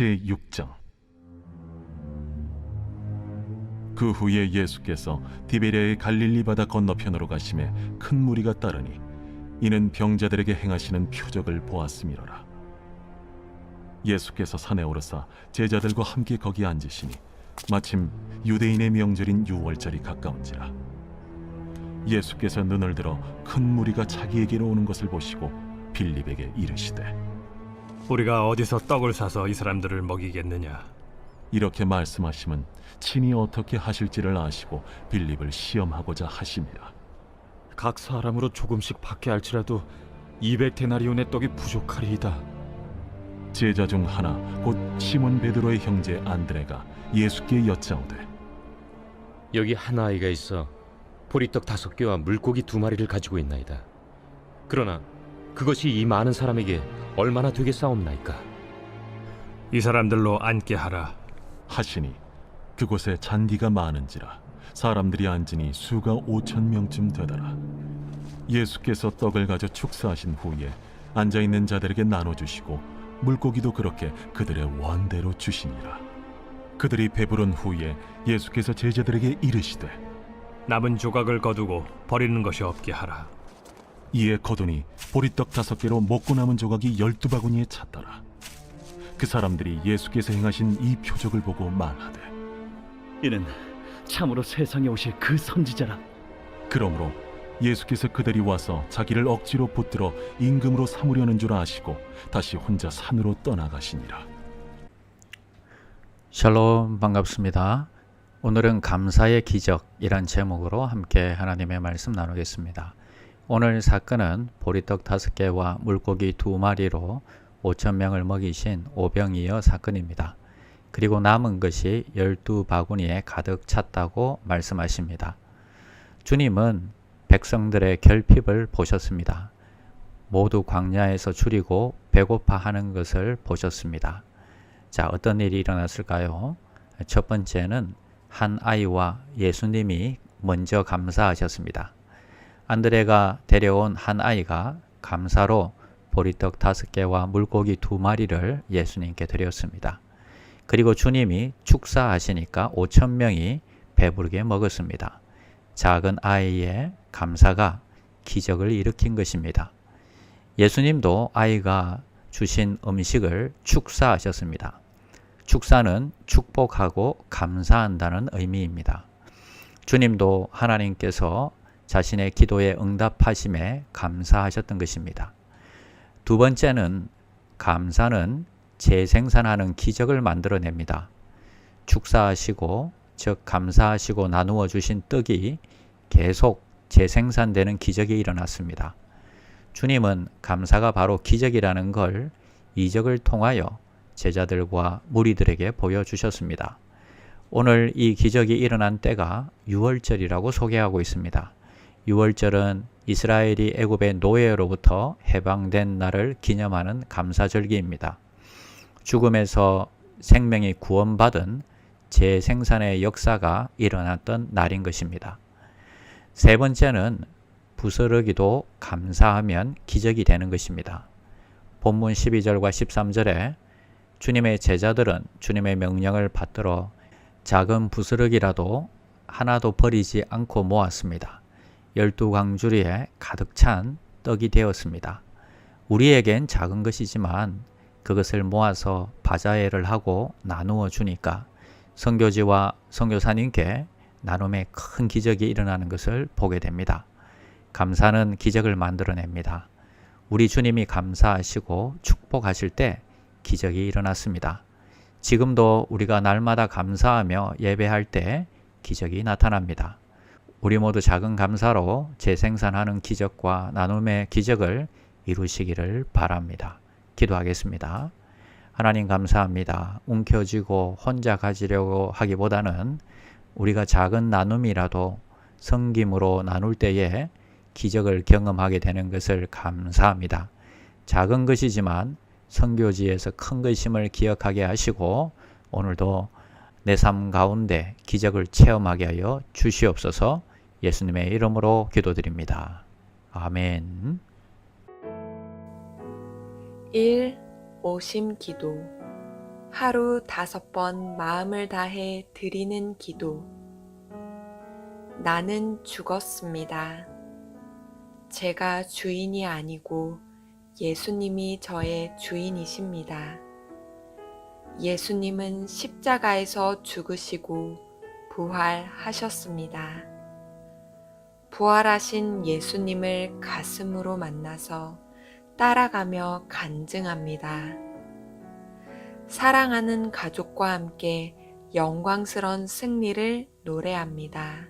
제6장. 그 후에 예수께서 디베리아의 갈릴리 바다 건너편으로 가심에 큰 무리가 따르니 이는 병자들에게 행하시는 표적을 보았음이로라. 예수께서 산에 오르사 제자들과 함께 거기 앉으시니 마침 유대인의 명절인 유월절이 가까운지라. 예수께서 눈을 들어 큰 무리가 자기에게로 오는 것을 보시고 빌립에게 이르시되 우리가 어디서 떡을 사서 이 사람들을 먹이겠느냐? 이렇게 말씀하심은 친히 어떻게 하실지를 아시고 빌립을 시험하고자 하심이라 각 사람으로 조금씩 받게 할지라도 200 데나리온의 떡이 부족하리이다. 제자 중 하나 곧 시몬 베드로의 형제 안드레가 예수께 여짜오되 여기 한 아이가 있어 보리떡 다섯 개와 물고기 두 마리를 가지고 있나이다. 그러나 그것이 이 많은 사람에게 얼마나 되겠사옵나이까? 이 사람들로 앉게 하라. 하시니 그곳에 잔디가 많은지라 사람들이 앉으니 수가 오천 명쯤 되더라 예수께서 떡을 가져 축사하신 후에 앉아 있는 자들에게 나눠 주시고 물고기도 그렇게 그들의 원대로 주시니라 그들이 배부른 후에 예수께서 제자들에게 이르시되 남은 조각을 거두고 버리는 것이 없게 하라. 이에 거두니 보리떡 다섯 개로 먹고 남은 조각이 열두 바구니에 찼더라 그 사람들이 예수께서 행하신 이 표적을 보고 말하되 이는 참으로 세상에 오실 그 선지자라. 그러므로 예수께서 그들이 와서 자기를 억지로 붙들어 임금으로 삼으려는 줄 아시고 다시 혼자 산으로 떠나가시니라. 샬롬 반갑습니다. 오늘은 감사의 기적이란 제목으로 함께 하나님의 말씀 나누겠습니다. 오늘 사건은 보리떡 다섯 개와 물고기 두 마리로 5천 명을 먹이신 오병이어 사건입니다. 그리고 남은 것이 열두 바구니에 가득 찼다고 말씀하십니다. 주님은 백성들의 결핍을 보셨습니다. 모두 광야에서 줄이고 배고파하는 것을 보셨습니다. 자, 어떤 일이 일어났을까요? 첫 번째는 한 아이와 예수님이 먼저 감사하셨습니다. 안드레가 데려온 한 아이가 감사로 보리떡 다섯 개와 물고기 두 마리를 예수님께 드렸습니다. 그리고 주님이 축사하시니까 5천 명이 배부르게 먹었습니다. 작은 아이의 감사가 기적을 일으킨 것입니다. 예수님도 아이가 주신 음식을 축사하셨습니다. 축사는 축복하고 감사한다는 의미입니다. 주님도 하나님께서 자신의 기도에 응답하심에 감사하셨던 것입니다. 두 번째는 감사는 재생산하는 기적을 만들어냅니다. 축사하시고 즉 감사하시고 나누어 주신 떡이 계속 재생산되는 기적이 일어났습니다. 주님은 감사가 바로 기적이라는 걸 이적을 통하여 제자들과 무리들에게 보여주셨습니다. 오늘 이 기적이 일어난 때가 6월절이라고 소개하고 있습니다. 6월절은 이스라엘이 애굽의 노예로부터 해방된 날을 기념하는 감사절기입니다. 죽음에서 생명이 구원받은 재생산의 역사가 일어났던 날인 것입니다. 세 번째는 부스러기도 감사하면 기적이 되는 것입니다. 본문 12절과 13절에 주님의 제자들은 주님의 명령을 받들어 작은 부스러기라도 하나도 버리지 않고 모았습니다. 열두 광주리에 가득 찬 떡이 되었습니다. 우리에겐 작은 것이지만 그것을 모아서 바자회를 하고 나누어 주니까 선교지와 선교사님께 나눔의 큰 기적이 일어나는 것을 보게 됩니다. 감사는 기적을 만들어냅니다. 우리 주님이 감사하시고 축복하실 때 기적이 일어났습니다. 지금도 우리가 날마다 감사하며 예배할 때 기적이 나타납니다. 우리 모두 작은 감사로 재생산하는 기적과 나눔의 기적을 이루시기를 바랍니다. 기도하겠습니다. 하나님 감사합니다. 움켜쥐고 혼자 가지려고 하기보다는 우리가 작은 나눔이라도 성김으로 나눌 때에 기적을 경험하게 되는 것을 감사합니다. 작은 것이지만 선교지에서 큰 것임을 기억하게 하시고 오늘도 내 삶 가운데 기적을 체험하게 하여 주시옵소서 예수님의 이름으로 기도드립니다. 아멘. 1. 오심 기도 하루 다섯 번 마음을 다해 드리는 기도. 나는 죽었습니다. 제가 주인이 아니고 예수님이 저의 주인이십니다. 예수님은 십자가에서 죽으시고 부활하셨습니다. 부활하신 예수님을 가슴으로 만나서 따라가며 간증합니다. 사랑하는 가족과 함께 영광스런 승리를 노래합니다.